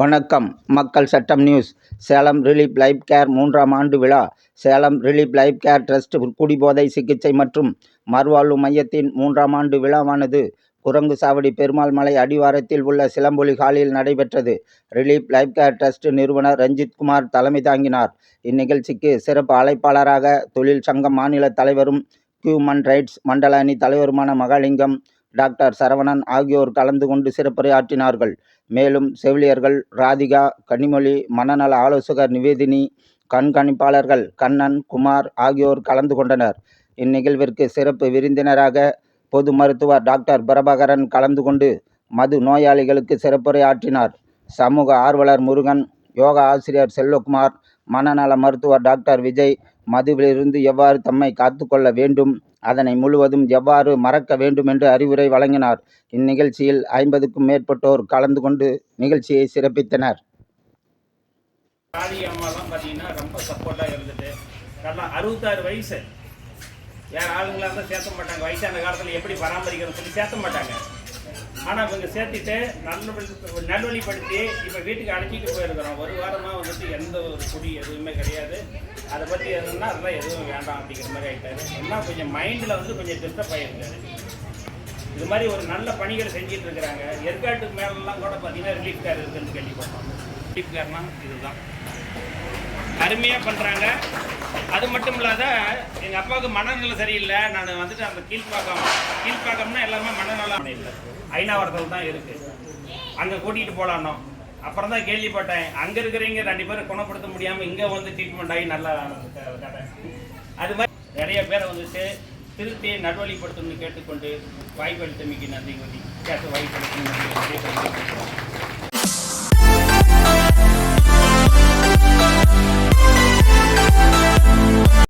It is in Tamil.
வணக்கம் மக்கள் சட்டம் news. Salem relief life care மூன்றாம் ஆண்டு விழா. Salem relief life care trust குடிபோதை சிகிச்சை மற்றும் மறுவாழ்வு மையத்தின் மூன்றாம் ஆண்டு விழாவானது குரங்கு சாவடி பெருமாள் மலை அடிவாரத்தில் உள்ள சிலம்பொலி ஹாலில் நடைபெற்றது. ரிலீப் லைஃப் கேர் ட்ரஸ்ட் நிறுவனர் ரஞ்சித் குமார் தலைமை தாங்கினார். இந்நிகழ்ச்சிக்கு சிறப்பு அழைப்பாளராக தொழில் சங்கம் மாநில தலைவரும் ஹியூமன் ரைட்ஸ் மண்டல அணி தலைவருமான மகாலிங்கம் டாக்டர் சரவணன் ஆகியோர் கலந்து கொண்டு சிறப்புரையாற்றினார்கள். மேலும் செவிலியர்கள் ராதிகா கனிமொழி மனநல ஆலோசகர் நிவேதினி கண்காணிப்பாளர்கள் கண்ணன் குமார் ஆகியோர் கலந்து கொண்டனர். இந்நிகழ்விற்கு சிறப்பு விருந்தினராக பொது மருத்துவர் டாக்டர் பிரபாகரன் கலந்து கொண்டு மது நோயாளிகளுக்கு சிறப்புரை ஆற்றினார் சமூக ஆர்வலர் முருகன் யோகா ஆசிரியர் செல்வகுமார் மனநல மருத்துவர் டாக்டர் விஜய் மதுவிலிருந்து எவ்வாறு தம்மை காத்துக்கொள்ள வேண்டும் அதனை முழுவதும் எவ்வாறு மறக்க வேண்டும் என்று அறிவுரை வழங்கினார். இந்நிகழ்ச்சியில் ஐம்பதுக்கும் மேற்பட்டோர் கலந்து கொண்டு நிகழ்ச்சியை சிறப்பித்தனர். அம்மாலாம் பார்த்தீங்கன்னா ரொம்ப சப்போர்ட்டாக இருந்துட்டு அறுபத்தாறு வயசு. யார் ஆளுங்களா இருந்தால் சேர்த்த மாட்டாங்க? வயசான காலத்தில் எப்படி பராமரிக்கணும்னு சொல்லி சேர்த்த மாட்டாங்க. ஆனால் இவங்க சேர்த்துட்டு நல்ல நல்வழிப்படுத்தி இப்போ வீட்டுக்கு அனுப்பிட்டு போயிருக்கிறோம். ஒரு வாரமாக வந்துட்டு எந்த ஒரு குடி எதுவுமே கிடையாது. அதை பற்றி எதுனா அதெல்லாம் எதுவும் வேண்டாம் அப்படிங்கிற மாதிரி ஆகிட்டாரு என்ன கொஞ்சம் மைண்டில் வந்து கொஞ்சம் டிஸ்டர்ப் ஆகிருக்காரு இது மாதிரி ஒரு நல்ல பணிகள் செஞ்சுட்டு இருக்கிறாங்க. ஏற்காட்டுக்கு மேலெல்லாம் கூட பார்த்தீங்கன்னா ரிலீஃப் கேர் இருக்குன்னு கேள்விப்பட்டோம். ரிலீஃப் கேர்னா இதுதான். அருமையாக பண்ணுறாங்க அது மட்டும் இல்லாத எங்கள் அப்பாவுக்கு மனநிலை சரியில்லை. நான் வந்துட்டு அந்த கீழ்ப்பாக்கம் கீழ்ப்பாக்கம்னா எல்லாமே மனநலம் இல்லை ஐநாவரத்தில் தான் இருக்குது அங்கே கூட்டிகிட்டு போகலான்னோ அப்புறம் தான் கேள்விப்பட்டேன். அங்கே இருக்கிறவங்க ரெண்டு பேரும் குணப்படுத்த முடியாமல் இங்கே வந்து ட்ரீட்மெண்ட் ஆகி நல்லா கதை அது மாதிரி நிறைய பேரை வந்துட்டு திருத்தி நல்வழிப்படுத்தணும்னு கேட்டுக்கொண்டு வாய்ப்பு அளித்தமைக்கு நன்றி கேட்டு வாய்ப்பு